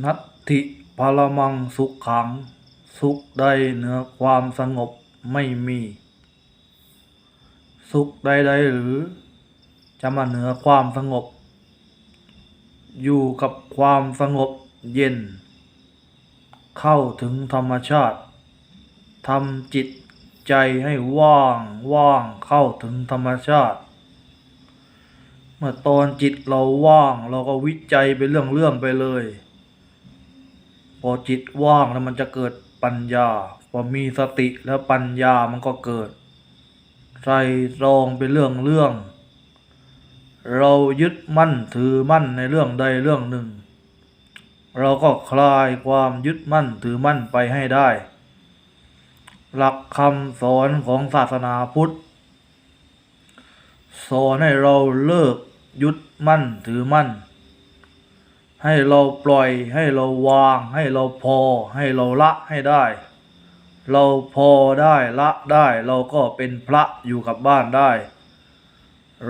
นัตถิพลมังสุขขัง สุขใดเหนือความสงบไม่มี สุขใดๆหรือ จะมาเหนือความสงบ อยู่กับความสงบเย็น เข้าถึงธรรมชาติทำจิตใจให้ว่างว่างเข้าถึงธรรมชาติ เมื่อตอนจิตเราว่างเราก็วิจัยไปเรื่องเรื่องๆไปเลย พอจิตว่างแล้วมันจะเกิดปัญญา พอมีสติแล้วปัญญามันก็เกิด ใส่รองเป็นเรื่องเรื่องๆเรายึดมั่นถือมั่นในเรื่องใดเรื่องหนึ่ง เราก็คลายความยึดมั่นถือมั่นไปให้ได้ หลักคำสอนของศาสนาพุทธ สอนให้เราเลิกยึดมั่นถือมั่น ให้เราปล่อยให้เราวาง ให้เราพอ ให้เราละให้ได้ เราพอได้ละได้ เราก็เป็นพระอยู่กับบ้านได้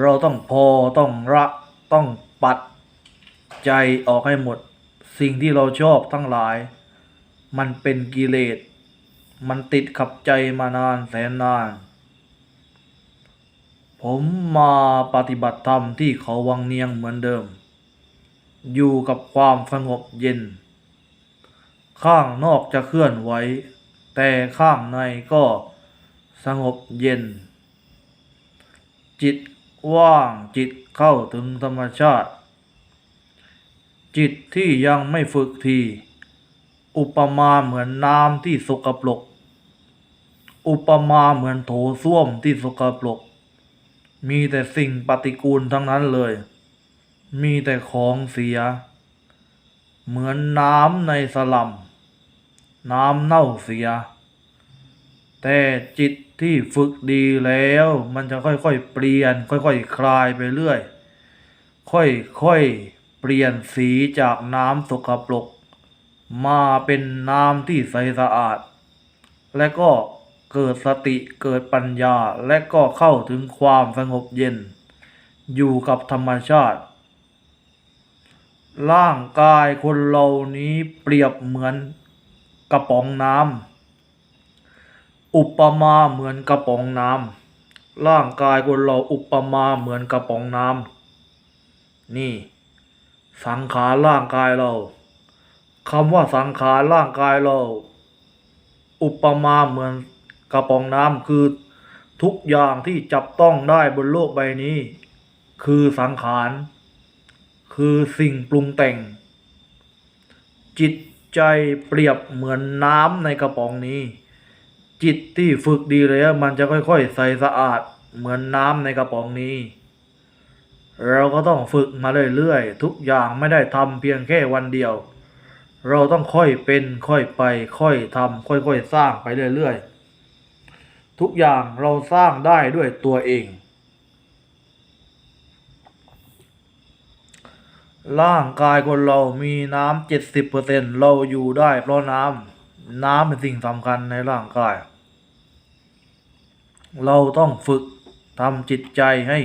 เราต้องพอต้องละต้องปัดใจออกให้หมด สิ่งที่เราชอบทั้งหลาย มันเป็นกิเลสมันติดขับใจมานานแสนนาน ผมมาปฏิบัติธรรมที่เขาวังเนียงเหมือนเดิม อยู่กับความสงบเย็น ข้างนอกจะเคลื่อนไหวแต่ข้างในก็สงบเย็น จิตว่างจิตเข้าถึงธรรมชาติ จิตที่ยังไม่ฝึกที อุปมาเหมือนน้ำที่สกปรกอุปมาเหมือนโถส้วมที่สกปรกมีแต่สิ่งปฏิกูลทั้งนั้นเลย มีแต่ของเสีย เหมือนน้ำในสลัม น้ำเน่าเสีย แต่จิตที่ฝึกดีแล้ว มันจะค่อยๆเปลี่ยน ค่อยๆคลายไปเรื่อย ค่อยๆเปลี่ยนสีจากน้ำสกปรกมาเป็นน้ำที่ใสสะอาด และก็เกิดสติเกิดปัญญาและก็เข้าถึงความสงบเย็น อยู่กับธรรมชาติ ร่างกายคนเรานี้เปรียบเหมือนกระป๋องน้ำอุปมาเหมือนกระป๋องน้ำร่างกายคนเราอุปมาเหมือนกระป๋องน้ำนี่ สังขารร่างกายเราคำว่าสังขารร่างกายเรา อุปมาเหมือนกระป๋องน้ำคือทุกอย่างที่จับต้องได้บนโลกใบนี้ คือสังขาร คือสิ่งปรุงแต่ง จิตใจเปรียบเหมือนน้ำในกระป๋องนี้ จิตที่ฝึกดีแล้วมันจะค่อยๆใสสะอาดเหมือนน้ำในกระป๋องนี้ เราก็ต้องฝึกมาเรื่อยๆทุกอย่างไม่ได้ทำเพียงแค่วันเดียว เราต้องค่อยเป็นค่อยไป ค่อยทำค่อยๆสร้างไปเรื่อยๆทุกอย่างเราสร้างได้ด้วยตัวเอง ร่างกายคนเรามีน้ำเจ็ดสิบเปอร์เซ็นเราอยู่ได้เพราะน้ำน้ำเป็นสิ่งสำคัญในร่างกาย เราต้องฝึกทำจิตใจให้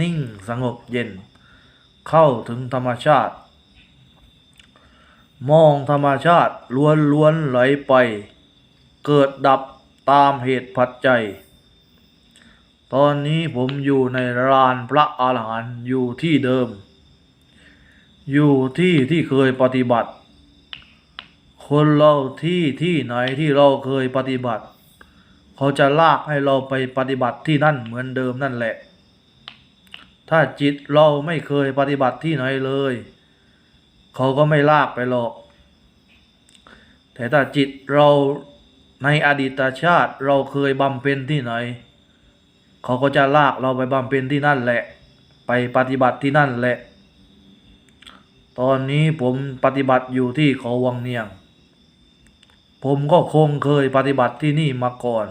นิ่งสงบเย็น เข้าถึงธรรมชาติ มองธรรมชาติล้วนล้วนๆไหลไป เกิดดับตามเหตุปัจจัย ตอนนี้ผมอยู่ในลานพระอาหารหันต์อยู่ที่เดิม อยู่ที่ที่เคยปฏิบัติ คนเราที่ที่ไหนที่เราเคยปฏิบัติ เขาจะลากให้เราไปปฏิบัติที่นั่นเหมือนเดิมนั่นแหละ ถ้าจิตเราไม่เคยปฏิบัติที่ไหนเลย เขาก็ไม่ลากไปหรอก แต่ถ้าจิตเราในอดีตชาติเราเคยบำเพ็ญที่ไหน เขาก็จะลากเราไปบำเพ็ญที่นั่นแหละ ไปปฏิบัติที่นั่นแหละ ตอนนี้ผมปฏิบัติอยู่ที่เขาวังเนียง ผมก็คงเคยปฏิบัติที่นี่มาก่อน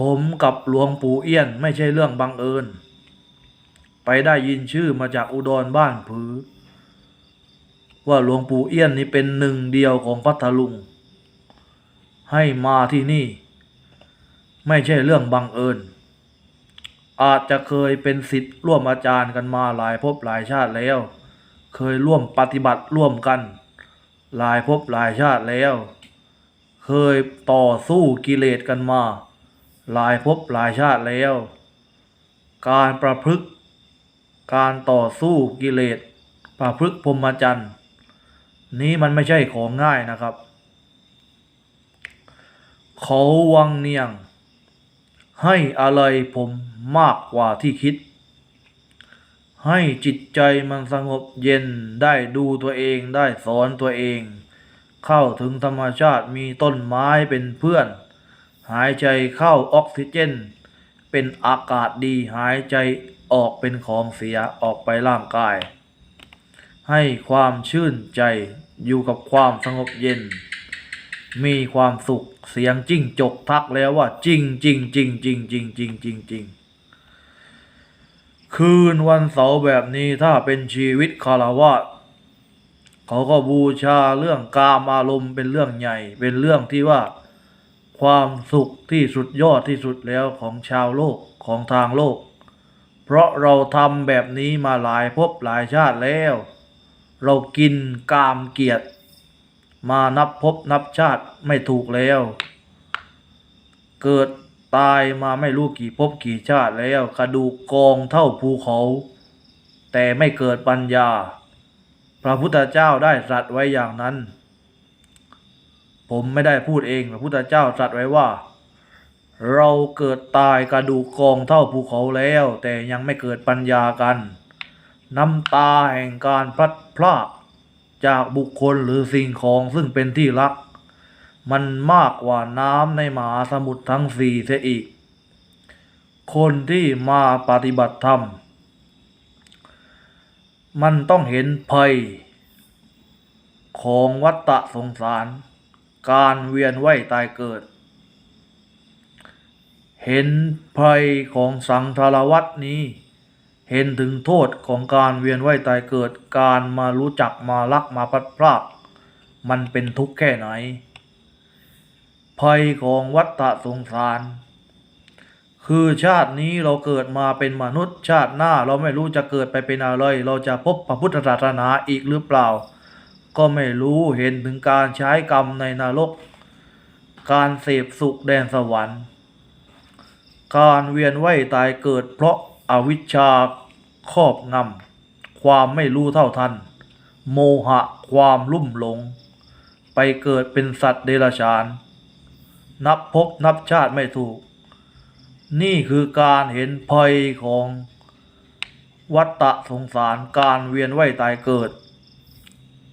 ผมกับหลวงปู่เอี้ยนไม่ใช่เรื่องบังเอิญ ไปได้ยินชื่อมาจากอุดรบ้านผือ ว่าหลวงปู่เอี้ยนนี่เป็นหนึ่งเดียวของพัทลุง ให้มาที่นี่ ไม่ใช่เรื่องบังเอิญอาจจะเคยเป็นสิทธิ์ร่วมอาจารย์กันมาหลายภพหลายชาติแล้ว เคยร่วมปฏิบัติร่วมกัน หลายภพหลายชาติแล้ว เคยต่อสู้กิเลสกันมา หลายภพหลายชาติแล้ว การประพฤติการต่อสู้กิเลสประพฤติพรหมจรรย์ นี้มันไม่ใช่ของง่ายนะครับ เขาวังเนียง ให้อะไรผมมากกว่าที่คิด ให้จิตใจมันสงบเย็นได้ดูตัวเองได้สอนตัวเอง เข้าถึงธรรมชาติมีต้นไม้เป็นเพื่อน หายใจเข้าออกซิเจน เป็นอากาศดีหายใจออกเป็นของเสียออกไปร่างกาย ให้ความชื่นใจอยู่กับความสงบเย็น มีความสุขเสียงจิ้งจกทักแล้วว่าจริงจริงจริงจริงจริงจริงจริงจริง คืนวันเสาร์แบบนี้ถ้าเป็นชีวิตคารวะเขาก็บูชาเรื่องกามอารมณ์เป็นเรื่องใหญ่ เป็นเรื่องที่ว่าความสุขที่สุดยอดที่สุดแล้วของชาวโลกของทางโลก เพราะเราทำแบบนี้มาหลายภพหลายชาติแล้ว เรากินกามเกียรติมานับภพนับชาติไม่ถูกแล้ว เกิด ตายมาไม่รู้กี่ภพกี่ชาติแล้วกระดูกกองเท่าภูเขา แต่ไม่เกิดปัญญา พระพุทธเจ้าได้ตรัสไว้อย่างนั้น ผมไม่ได้พูดเองพระพุทธเจ้าตรัสไว้ว่า เราเกิดตายกระดูกกองเท่าภูเขาแล้ว แต่ยังไม่เกิดปัญญากันน้ำตาแห่งการพลัดพรากจากบุคคลหรือสิ่งของซึ่งเป็นที่รัก มันมากกว่าน้ำในมหาสมุทรทั้งสี่เสียอีก คนที่มาปฏิบัติธรรม มันต้องเห็นภัย ของวัฏฏะสงสาร การเวียนว่ายตายเกิด เห็นภัยของสังสารวัฏนี้ เห็นถึงโทษของการเวียนว่ายตายเกิด การมารู้จักมารักมาพัดพรากมันเป็นทุกข์แค่ไหน ภัยของวัฏฏะสงสาร คือชาตินี้เราเกิดมาเป็นมนุษย์ชาติหน้าเราไม่รู้จะเกิดไปเป็นอะไร เราจะพบพระพุทธศาสนาอีกหรือเปล่า ก็ไม่รู้เห็นถึงการใช้กรรมในนรก การเสพสุขแดนสวรรค์ การเวียนว่ายตายเกิดเพราะอาวิชชาครอบงำความไม่รู้เท่าทัน โมหะความลุ่มหลง ไปเกิดเป็นสัตว์เดรัจฉาน นับพบนับชาติไม่ถูก นี่คือการเห็นภัยของวัฏฏะสงสารการเวียนว่ายตายเกิด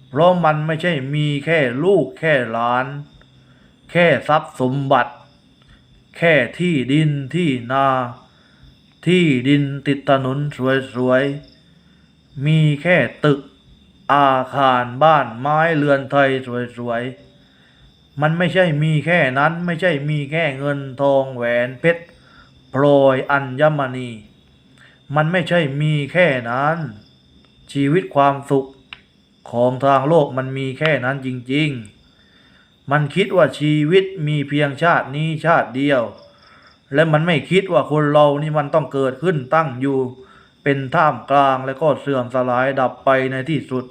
เพราะมันไม่ใช่มีแค่ลูกแค่หลาน แค่ทรัพย์สมบัติ แค่ที่ดินที่นา ที่ดินติดถนนสวยๆ มีแค่ตึกอาคารบ้านไม้เรือนไทยสวยๆ มันไม่ใช่มีแค่นั้นไม่ใช่มีแค่เงินทองแหวนเพชรพลอยอัญมณี มันไม่ใช่มีแค่นั้น ชีวิตความสุขของทางโลกมันมีแค่นั้นจริง ๆ มันคิดว่าชีวิตมีเพียงชาตินี้ชาติเดียว และมันไม่คิดว่าคนเรานี่มันต้องเกิดขึ้นตั้งอยู่ เป็นท่ามกลางแล้วก็เสื่อมสลายดับไปในที่สุด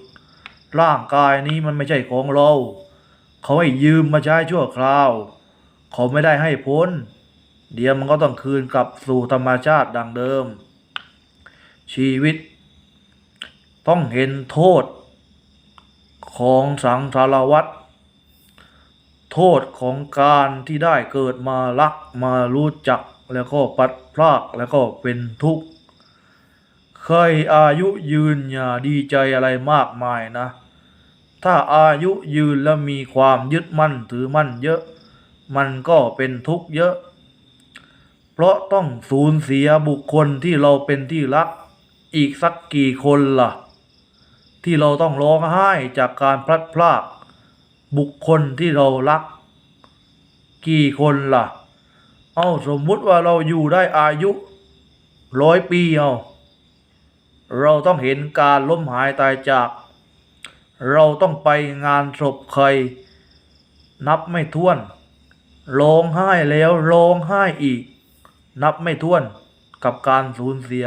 ร่างกายนี้มันไม่ใช่ของเรา เขาให้ยืมมาใช้ชั่วคราว เขาไม่ได้ให้พ้น เดี๋ยวมันก็ต้องคืนกลับสู่ธรรมชาติดังเดิม ชีวิต ต้องเห็นโทษ ของสังสารวัฏโทษของการที่ได้เกิดมารักมารู้จักแล้วก็ปัดพลากแล้วก็เป็นทุกข์ เคยอายุยืนอย่าดีใจอะไรมากมายนะ ถ้าอายุยืนแล้วมีความยึดมั่นถือมั่นเยอะ มันก็เป็นทุกข์เยอะ เพราะต้องสูญเสียบุคคลที่เราเป็นที่รัก อีกสักกี่คนล่ะ ที่เราต้องร้องไห้จากการพลัดพราก บุคคลที่เรารัก กี่คนล่ะ เอาสมมุติว่าเราอยู่ได้อายุร้อยปีเอาเราต้องเห็นการล้มหายตายจาก เราต้องไปงานศพใคร นับไม่ถ้วนร้องไห้แล้วร้องไห้อีก นับไม่ถ้วนกับการสูญเสีย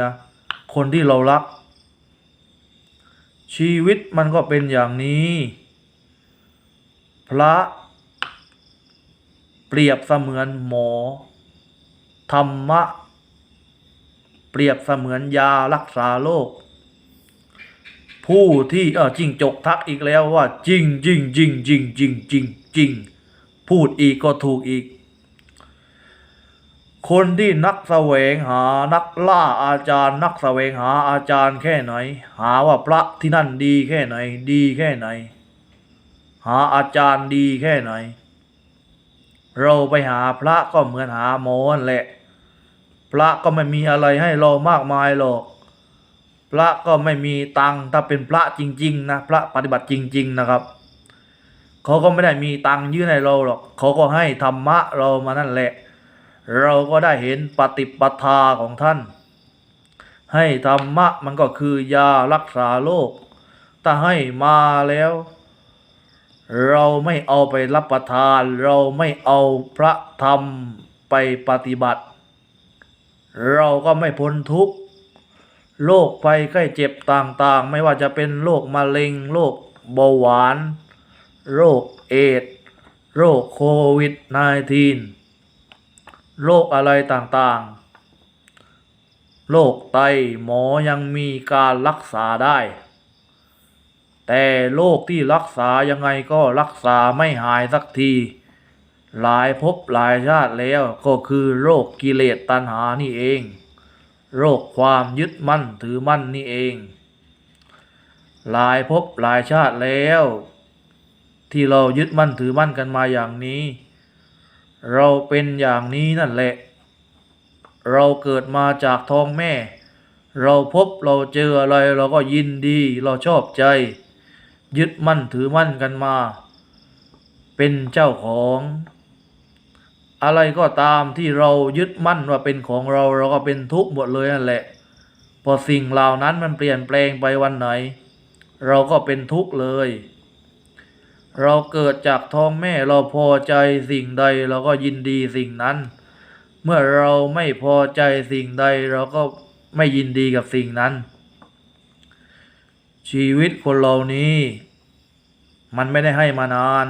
คนที่เรารัก ชีวิตมันก็เป็นอย่างนี้ พระเปรียบเสมือนหมอ ธรรมะ เปรียบเสมือนยารักษาโรค ผู้ที่เออจริงจกทักอีกแล้วว่าจริงจริงจริงจริงจริงจริงจริงพูดอีกก็ถูกอีก คนที่นักแสวงหานักล่าอาจารย์ นักแสวงหาอาจารย์แค่ไหน หาว่าพระที่นั่นดีแค่ไหน ดีแค่ไหน หาอาจารย์ดีแค่ไหน เราไปหาพระก็เหมือนหาหมอนแหละ พระก็ไม่มีอะไรให้เรามากมายหรอก พระก็ไม่มีตังถ้าเป็นพระจริง ๆ นะ พระปฏิบัติจริง ๆ นะครับเขาก็ไม่ได้มีตังยื่นให้เราหรอกเขาก็ให้ธรรมะเรามานั่นแหละ เราก็ได้เห็นปฏิปทาของท่าน ให้ธรรมะมันก็คือยารักษาโรคถ้าให้มาแล้ว เราไม่เอาไปรับประทาน เราไม่เอาพระธรรมไปปฏิบัติ เราก็ไม่พ้นทุกข์ โรคภัยไข้เจ็บต่างๆ ไม่ว่าจะเป็นโรคมะเร็งโรคเบาหวาน โรคเอดโรคโควิด -19 โรคอะไรต่างๆ โรคไตหมอยังมีการรักษาได้ แต่โรคที่รักษายังไงก็รักษาไม่หายสักที หลายภพหลายชาติแล้วก็คือโรคกิเลสตัณหานี่เอง โรคความยึดมั่นถือมั่นนี่เอง หลายภพหลายชาติแล้ว ที่เรายึดมั่นถือมั่นกันมาอย่างนี้ เราเป็นอย่างนี้นั่นแหละ เราเกิดมาจากท้องแม่ เราพบเราเจออะไรเราก็ยินดีเราชอบใจ ยึดมั่นถือมั่นกันมา เป็นเจ้าของ อะไรก็ตามที่เรายึดมั่นว่าเป็นของเราเราก็เป็นทุกข์หมดเลยนั่นแหละ พอสิ่งเหล่านั้นมันเปลี่ยนแปลงไปวันไหน เราก็เป็นทุกข์เลย เราเกิดจากท้องแม่เราพอใจสิ่งใดเราก็ยินดีสิ่งนั้น เมื่อเราไม่พอใจสิ่งใดเราก็ไม่ยินดีกับสิ่งนั้น ชีวิตคนเรานี้ มันไม่ได้ให้มานาน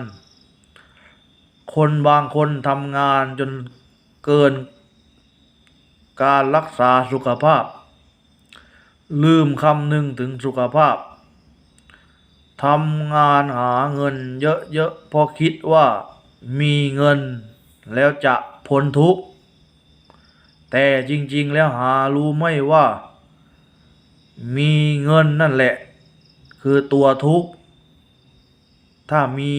คนบางคนทำงานจนเกินการรักษาสุขภาพ ลืมคำนึงถึงสุขภาพทำงานหาเงินเยอะๆเพราะคิดว่ามีเงินแล้วจะพ้นทุกข์ แต่จริงๆแล้วหารู้ไม่ว่า มีเงินนั่นแหละ คือตัวทุกข์ ถ้ามี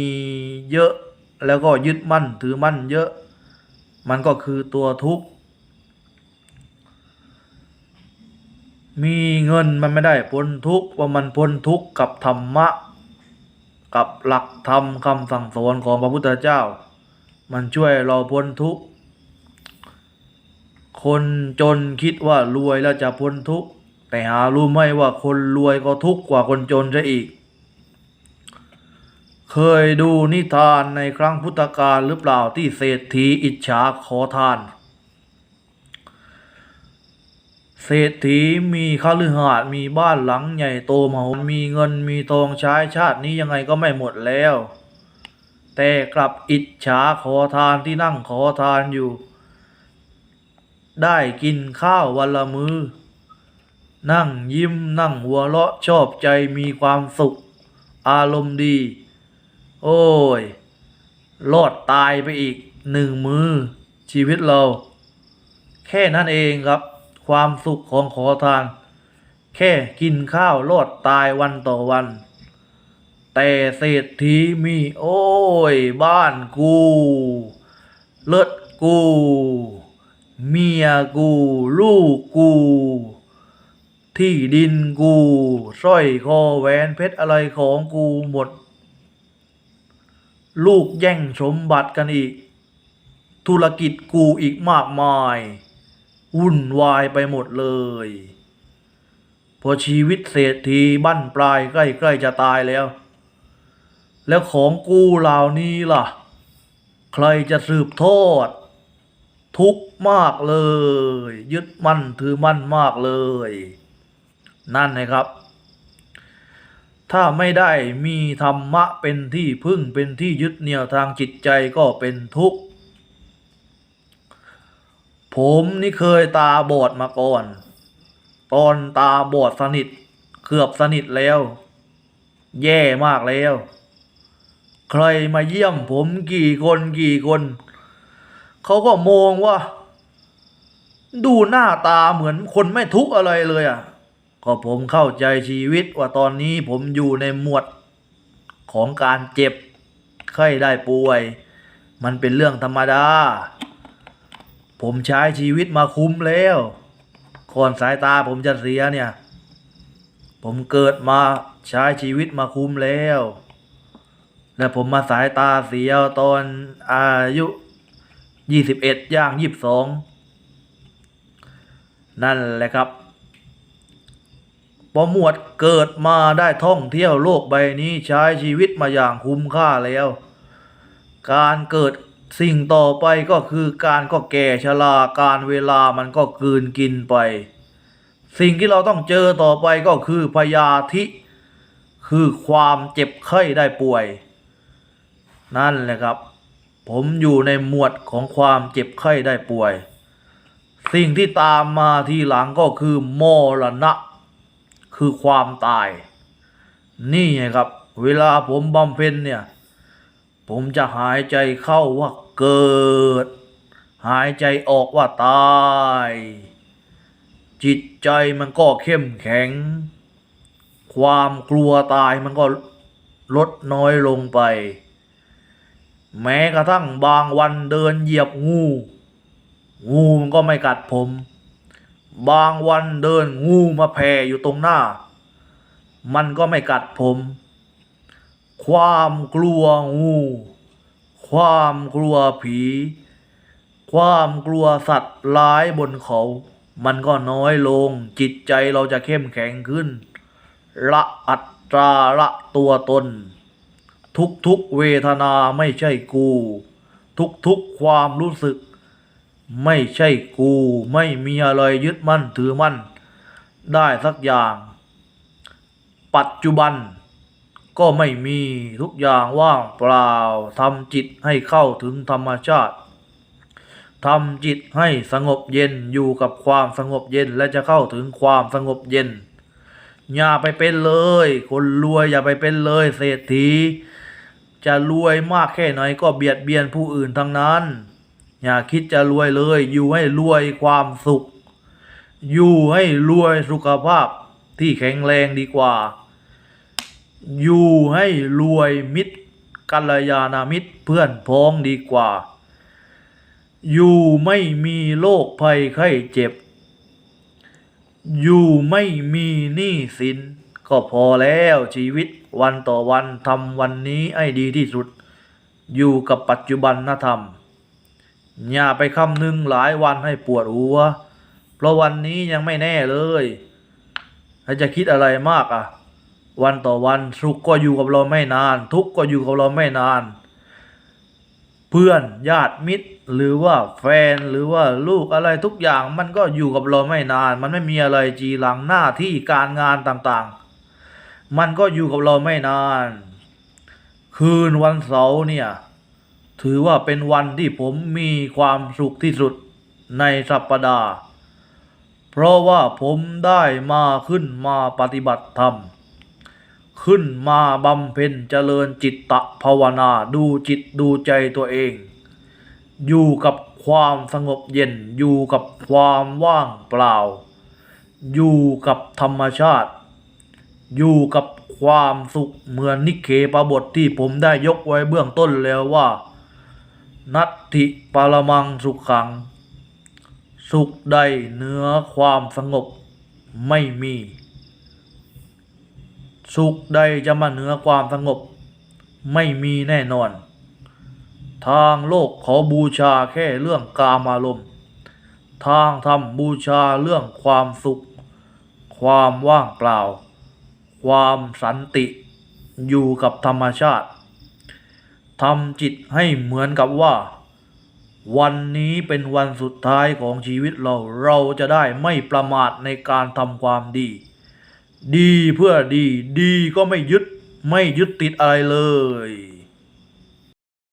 เยอะ แล้วก็ยึดมั่นถือมั่นเยอะ มันก็คือตัวทุกข์ มีเงินมันไม่ได้พ้นทุกข์ว่ามันพ้นทุกข์กับธรรมะ กับหลักธรรมคำสั่งสอนของพระพุทธเจ้า มันช่วยเราพ้นทุกข์ คนจนคิดว่ารวยแล้วจะพ้นทุกข์ แต่หารู้ไหมว่าคนรวยก็ทุกข์กว่าคนจนซะอีก เคยดูนิทานในครั้งพุทธกาลหรือเปล่าที่เศรษฐีอิจฉาขอทาน เศรษฐีมีคฤหาสน์มีบ้านหลังใหญ่โตมโหฬมีเงินมีทองใช้ชาตินี้ยังไงก็ไม่หมดแล้ว แต่กลับอิจฉาขอทานที่นั่งขอทานอยู่ ได้กินข้าววันละมือนั่งยิ้มนั่งหัวเราะชอบใจมีความสุข อารมณ์ดี โอ้ยรอดตายไปอีกหนึ่งมือชีวิตเรา แค่นั้นเองครับ ความสุขของขอทาน แค่กินข้าวรอดตายวันต่อวัน แต่เศรษฐีมี โอ้ย บ้านกู เลิศกู เมียกู ลูกกู ที่ดินกูสร้อยคอแหวนเพชรอะไรของกูหมด ลูกแย่งสมบัติกันอีก ธุรกิจกูอีกมากมาย วุ่นวายไปหมดเลย พอชีวิตเศรษฐีบั้นปลายใกล้ๆจะตายแล้ว แล้วของกูเหล่านี้ล่ะ ใครจะสืบทอด ทุกมากเลย ยึดมั่นถือมั่นมากเลย นั่นนะครับ ถ้าไม่ได้มีธรรมะเป็นที่พึ่งเป็นที่ยึดเหนี่ยวทางจิตใจก็เป็นทุกข์ ผมนี่เคยตาบอดมาก่อน ตอนตาบอดสนิทเกือบสนิทแล้ว แย่มากแล้ว ใครมาเยี่ยมผมกี่คนกี่คน เขาก็มองว่า ดูหน้าตาเหมือนคนไม่ทุกข์อะไรเลยอะ ก็ผมเข้าใจชีวิตว่าตอนนี้ผมอยู่ในหมวดของการเจ็บไข้ได้ป่วย มันเป็นเรื่องธรรมดา ผมใช้ชีวิตมาคุ้มแล้วก่อนสายตาผมจะเสียเนี่ย ผมเกิดมาใช้ชีวิตมาคุ้มแล้ว และผมมาสายตาเสียตอนอายุยี่สิบเอ็ดย่างยี่สิบสองนั่นแหละครับ พอหมวดเกิดมาได้ท่องเที่ยวโลกใบนี้ใช้ชีวิตมาอย่างคุ้มค่าแล้ว การเกิดสิ่งต่อไปก็คือการก็แก่ชราการเวลามันก็กืนกินไป สิ่งที่เราต้องเจอต่อไปก็คือพยาธิ คือความเจ็บไข้ได้ป่วย นั่นแหละครับ ผมอยู่ในหมวดของความเจ็บไข้ได้ป่วย สิ่งที่ตามมาทีหลังก็คือมรณะ คือความตาย นี่ไงครับ เวลาผมบำเพ็ญเนี่ย ผมจะหายใจเข้าว่าเกิด หายใจออกว่าตาย จิตใจมันก็เข้มแข็ง ความกลัวตายมันก็ลดน้อยลงไป แม้กระทั่งบางวันเดินเหยียบงู งูมันก็ไม่กัดผม บางวันเดินงูมาแผ่อยู่ตรงหน้า มันก็ไม่กัดผม ความกลัวงู ความกลัวผี ความกลัวสัตว์ร้ายบนเขา มันก็น้อยลง จิตใจเราจะเข้มแข็งขึ้น ละอัตราละตัวตน ทุกทุกๆเวทนาไม่ใช่กู ทุกทุกๆความรู้สึก ไม่ใช่กูไม่มีอะไรยึดมั่นถือมั่น ได้สักอย่าง ปัจจุบัน ก็ไม่มีทุกอย่างว่างเปล่าทำจิตให้เข้าถึงธรรมชาติทำจิตให้สงบเย็นอยู่กับความสงบเย็นและจะเข้าถึงความสงบเย็น อย่าไปเป็นเลย คนรวยอย่าไปเป็นเลยเศรษฐี จะรวยมากแค่ไหนก็เบียดเบียนผู้อื่นทั้งนั้น อย่าคิดจะรวยเลย อยู่ให้รวยความสุข อยู่ให้รวยสุขภาพที่แข็งแรงดีกว่า อยู่ให้รวยมิตรกัลยาณมิตรเพื่อนพ้องดีกว่า อยู่ไม่มีโรคภัยไข้เจ็บ อยู่ไม่มีหนี้สิน ก็พอแล้วชีวิตวันต่อวันทำวันนี้ให้ดีที่สุด อยู่กับปัจจุบันนธรรม อย่าไปคำนึงหลายวันให้ปวดหัว เพราะวันนี้ยังไม่แน่เลยถ้จะคิดอะไรมากอะ วันต่อวันสุขก็อยู่กับเราไม่นาน ทุกข์ก็อยู่กับเราไม่นาน เพื่อนญาติมิตร หรือว่าแฟนหรือว่าลูกอะไรทุกอย่างมันก็อยู่กับเราไม่นาน มันไม่มีอะไรจีหลังหน้าที่การงานต่างๆ มันก็อยู่กับเราไม่นาน คืนวันเสาร์เนี่ย ถือว่าเป็นวันที่ผมมีความสุขที่สุดในสัปดาห์ เพราะว่าผมได้มาขึ้นมาปฏิบัติธรรม ขึ้นมาบำเพ็ญเจริญจิตตะภาวนาดูจิตดูใจตัวเอง อยู่กับความสงบเย็นอยู่กับความว่างเปล่า อยู่กับธรรมชาติ อยู่กับความสุขเหมือนนิเคปบทที่ผมได้ยกไว้เบื้องต้นแล้วว่า นัตถิปรมังสุขขัง สุขใดเหนือความสงบไม่มี สุขใดจะมาเหนือความสงบ ไม่มีแน่นอน ทางโลกขาบูชาแค่เรื่องกามารมณ์ ทางธรรมบูชาเรื่องความสุข ความว่างเปล่า ความสันติอยู่กับธรรมชาติ ทำจิตให้เหมือนกับว่า วันนี้เป็นวันสุดท้ายของชีวิตเราเราจะได้ไม่ประมาทในการทำความดี ดีเพื่อดี ดีก็ไม่ยึดไม่ยึดติดอะไรเลย